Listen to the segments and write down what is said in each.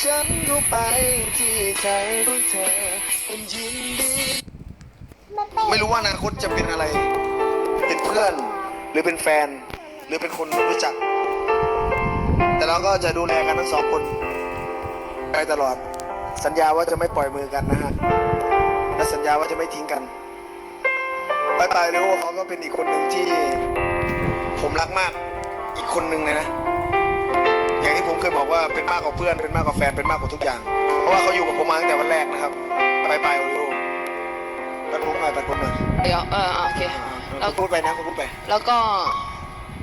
ฉันเข้าไปที่ใจของเธอเป็นยินดีไม่รู้ว่าอนาคตจะเป็นอะไร เป็นเพื่อน หรือเป็นแฟน หรือเป็นคนรู้จัก แต่เราก็จะดูแลกันทั้งสองคน ไปตลอด สัญญาว่าจะไม่ปล่อยมือกันนะฮะ และสัญญาว่าจะไม่ทิ้งกันไปไปเร็วเขาก็เป็นอีกคนหนึ่งที่ ผมรักมาก อีกคนหนึ่งเลยนะ อย่างที่ผมเคยบอกว่าเป็นมากกว่าเพื่อนเป็นมากกว่าแฟนเป็นมากกว่าทุกอย่าง เพราะว่าเขาอยู่กับผมมาตั้งแต่วันแรกนะครับไปไปเร็วไปผมหน่อยไปผมหน่อยเดี๋ยวเอออะโอเคแล้วคุณพูดไปนะคุณพูดไป แล้วก็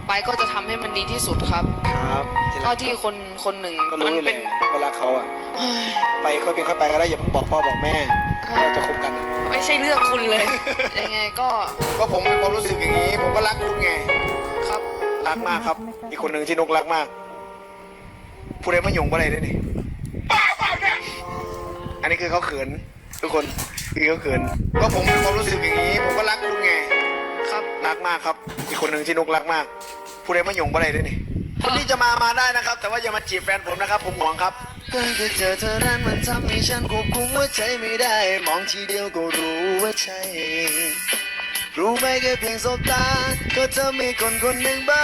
ไปก็จะทำให้มันดีที่สุดครับ ครับเท่าที่คนคนหนึ่งก็มัรู้อยู่เป็แหนละเวลาเขาอะเฮ้ยไปค่อยเป็นค่อยไปก็ได้อย่าเพิ่งบอกพ่อบอกแม่เราจะคบกันอะไม่ใช่เรื่องคุณเลย ยังไงก็ ก็ผมมีความรู้สึกอย่างนี้ ผมก็รักคุณไง ครับ รักมากครับ อีกคนหนึ่งที่นกรักมาก ผู้ใดมาหยงอะไรด้วยนี่อันนี้คือเขาเขิน ทุกคนคือเขาเขิน ก็ผมมีความรู้สึกอย่างนี้ ผมก็รักคุณไง ครับรักมากครับ อีกคนหนึ่งที่นกรักมาก ผู้ใดมาหยงอะไรด้วยนี่คนที่จะมามาได้นะครับ แต่ว่าอย่ามาจีบแฟนผมนะครับผมหวงครับตั้งแต่เจอเธอนั้นมันทำให้ฉันควบคุมหัวใจไม่ได้ มองทีเดียวก็รู้ว่าใช่รู้ไหมแค่เพียงสบตา ก็ทำให้คนคนหนึ่งบ้า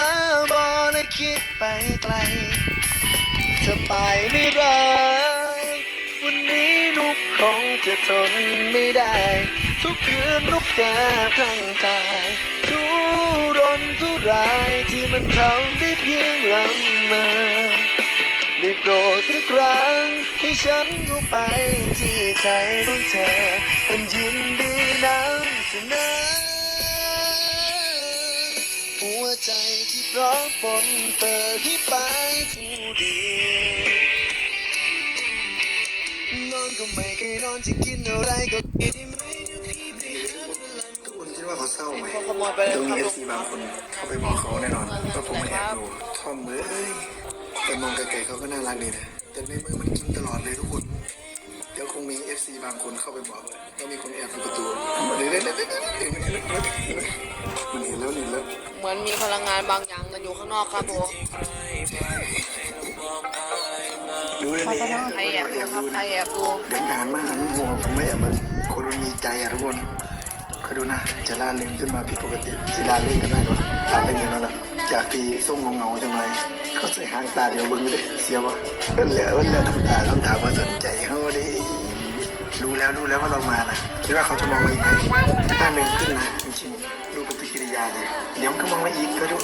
บอและคิดไปไกลเธอไปไม่ได้วันนี้นุกคงจะทนไม่ได้ ทุกคืนนุกแก้ทั้งกายทุรนทุรายที่มันทำได้เพียงลำมาได้โปรดสักครั้งให้ฉันเข้าไปที่ใจของเธอเป็นยินดีนำเสนอหัวใจที่ร้อมปนเปิดให้ไปผู้ดี ม่เคยนอนจะกินอะไรก็กินทุกคนคิดว่าเขาเศร้าไหมต้องมีเอฟซีบางคนเข้าไปบอกเขาแน่นอนว่าผมแอบดูทอมเอ้ยแต่มองไกลๆเขาก็น่ารักดีนะแต่ในมือมันกินตลอดเลยทุกคนเดี๋ยวคงมีเอฟซีบางคนเข้าไปบอกว่ามีคนแอบดูดประตูเดี๋ยวเดี๋ยวเดี๋ยวเดี๋ยวเดี๋ยวเดี๋ยวมันเห็นแล้วเห็นแล้วเหมือนมีพลังงานบางอย่างกันอยู่ข้างนอกครับผม ใครแอบดูครับใครแอบดูเดินนานมากนะโอ้โหผมไม่แอบมันคนมันมีใจอะทุกคนคอยดูนะจะล่าเริงขึ้นมาผิดปกติจะล่าเล่นกันได้หรอล่าเล่นกันแล้วล่ะจากที่ส้มเงาๆจังเลยเขาใส่หางตาเดียวเบึ้งเลยเสียวะเหลือเหลือทำตาต้องถามว่าสนใจเขาดิรู้แล้วรู้แล้วว่าเรามานะคิดว่าเขาจะมองมาอีกไหมหน้าเริงขึ้นนะจริงๆดูปฏิกิริยาเลยเดี๋ยวมันก็มองมาอีกก็ดู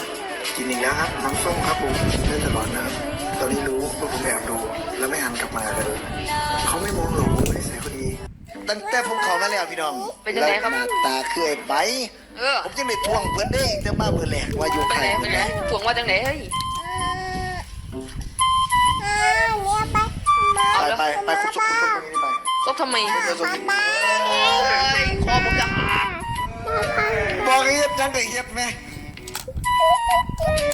กินอีกแล้วครับน้ำส้มครับผมกินได้ตลอดนะครับตอนนี้รู้ว่าผมแอบดู แล้วไม่หันกลับมากันเลย เขาไม่มองหรอกผมไม่ได้ใส่คนดีตั้งแต่ผมขอมาแล้วพี่น้องเป็นยังไงครับ แล้วหน้าตาคือไอ้ไป เออผมจะไม่ทวงเพื่อนได้แต่มาเพื่อนแหลกว่าอยู่ไปใครไหนไปไหนถ่วงว่าจังไหนเฮ้ย ไปไปไปคุณสุกคุณสุกตรงนี้ไปซบทำไมเดี๋ยวสุกเฮ้ยคอผมจะหักบอกให้เฮ็ดจังกับเฮ็ดไหม Thank you.